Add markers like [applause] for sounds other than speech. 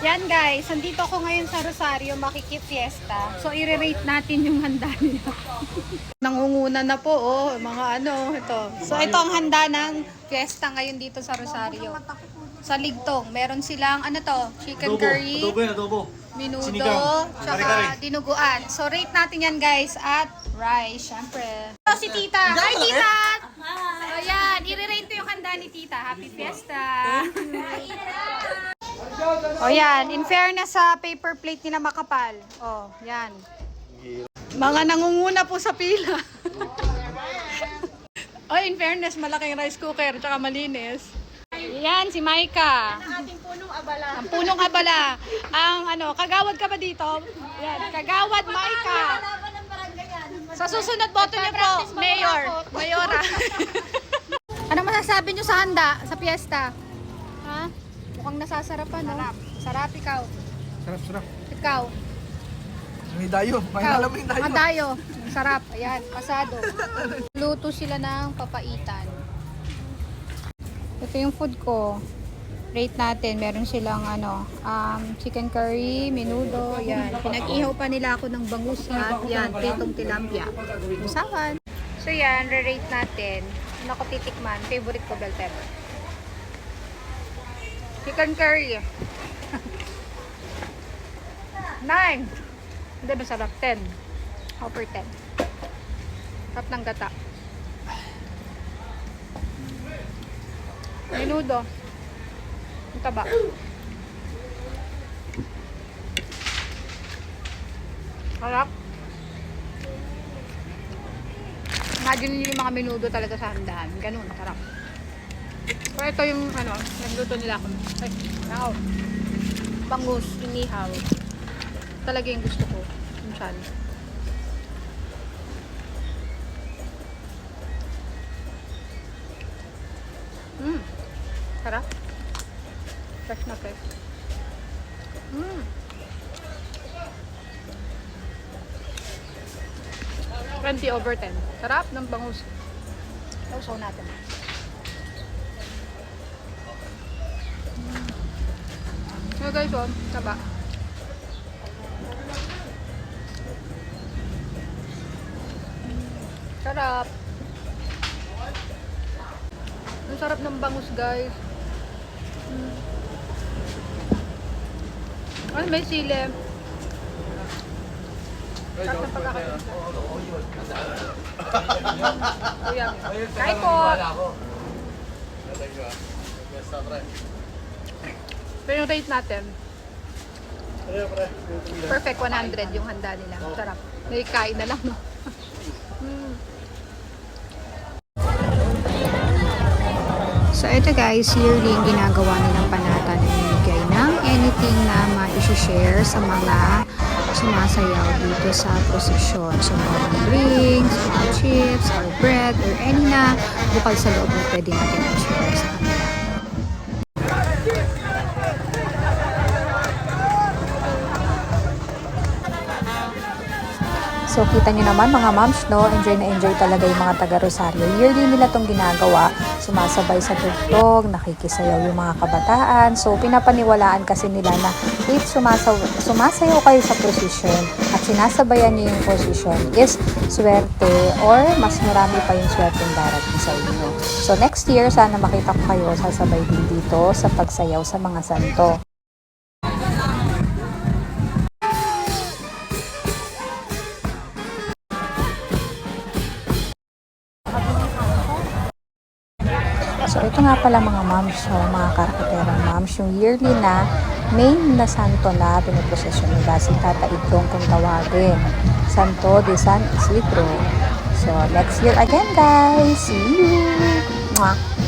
Yan guys, nandito ako ngayon sa Rosario, makikifiesta. So, i-rate natin yung handa nila. [laughs] Nangunguna na po, oh, mga ano, ito. So, ito ang handa ng fiesta ngayon dito sa Rosario. Sa Ligtong, meron silang, ano to, chicken Adobo. curry, Adobo yan, adobo. minudo, Sinigang. tsaka dinuguan. So, rate natin yan guys at rice, syempre. Ito si Tita. Hi, Tita! Ayan, i-rate ko yung handa ni Tita. Happy Fiesta! [laughs] O yan, in fairness sa paper plate nila makapal. O, yan. Mga nangunguna po sa pila. [laughs] o, in fairness, malaking rice cooker, tsaka malinis. Yan, si Maika. Ang ating punong abala. Ang punong abala. Ang ano, kagawad ka ba dito? Yan, kagawad Maika. Sa susunod boto niyo po, Mayor. Mayora. [laughs] ano masasabi niyo sa handa, sa piyesta? Ha? Mukhang nasasarapan, no? Sarap. Sarap ikaw. Sarap, sarap. Ikaw. May dayo. May Ikaw. alam mo yung dayo. Ang tayo. Sarap. Ayan, pasado. Luto sila ng papaitan. Ito yung food ko. Rate natin. Meron silang ano, um, chicken curry, menudo, yan. Pinag-ihaw pa nila ako ng bangus at yan, pritong tilapia. Usawan. So yan, re-rate natin. Ano ko titikman? Favorite ko bell pepper. Chicken curry. Nine. Hindi, masarap. Ten. Over ten. Sarap ng gata. Menudo. Ang taba. Harap. Imagine niyo yung mga menudo talaga sa handaan. Ganun, sarap. Pero ito yung ano, nagluto nila ako. Ay, wow. Bangus, inihaw. Talaga yung gusto ko. Yung chan. Mmm. Sarap. Fresh na fresh. Mmm. 20 over 10. Sarap ng bangus. Sausaw natin. So guys, oh, taba. Sarap. Ang sarap ng bangus, guys. Mm. Ay, may sili. Sarap ng pagkakain. Kuya, kain po. Pero yung rate natin, perfect 100 yung handa nila. Sarap. May kain na lang, no? Mm. [laughs] So ito guys, yearly yung ginagawa nilang panata na namimigay ng anything na ma-share sa mga sumasayaw dito sa prosesyon. So mga drinks, mga chips, or bread, or any na bukal sa loob na pwede natin i-share sa kanila. So kita nyo naman mga moms, no? Enjoy na enjoy talaga yung mga taga Rosario. Yearly nila tong ginagawa. Sumasabay sa tugtog, nakikisayaw yung mga kabataan. So pinapaniwalaan kasi nila na if sumasaw, sumasayaw kayo sa prosesyon at sinasabayan nyo yung prosesyon is swerte or mas marami pa yung swerte darating sa inyo. So next year, sana makita ko kayo sasabay din dito sa pagsayaw sa mga santo. So ito nga pala mga moms, so mga karakaterang moms, yung yearly na main na santo na pinoprosesyon nila si Tata Idrong kung tawagin. Santo de San Isidro. So next year again guys. See you! Mwah!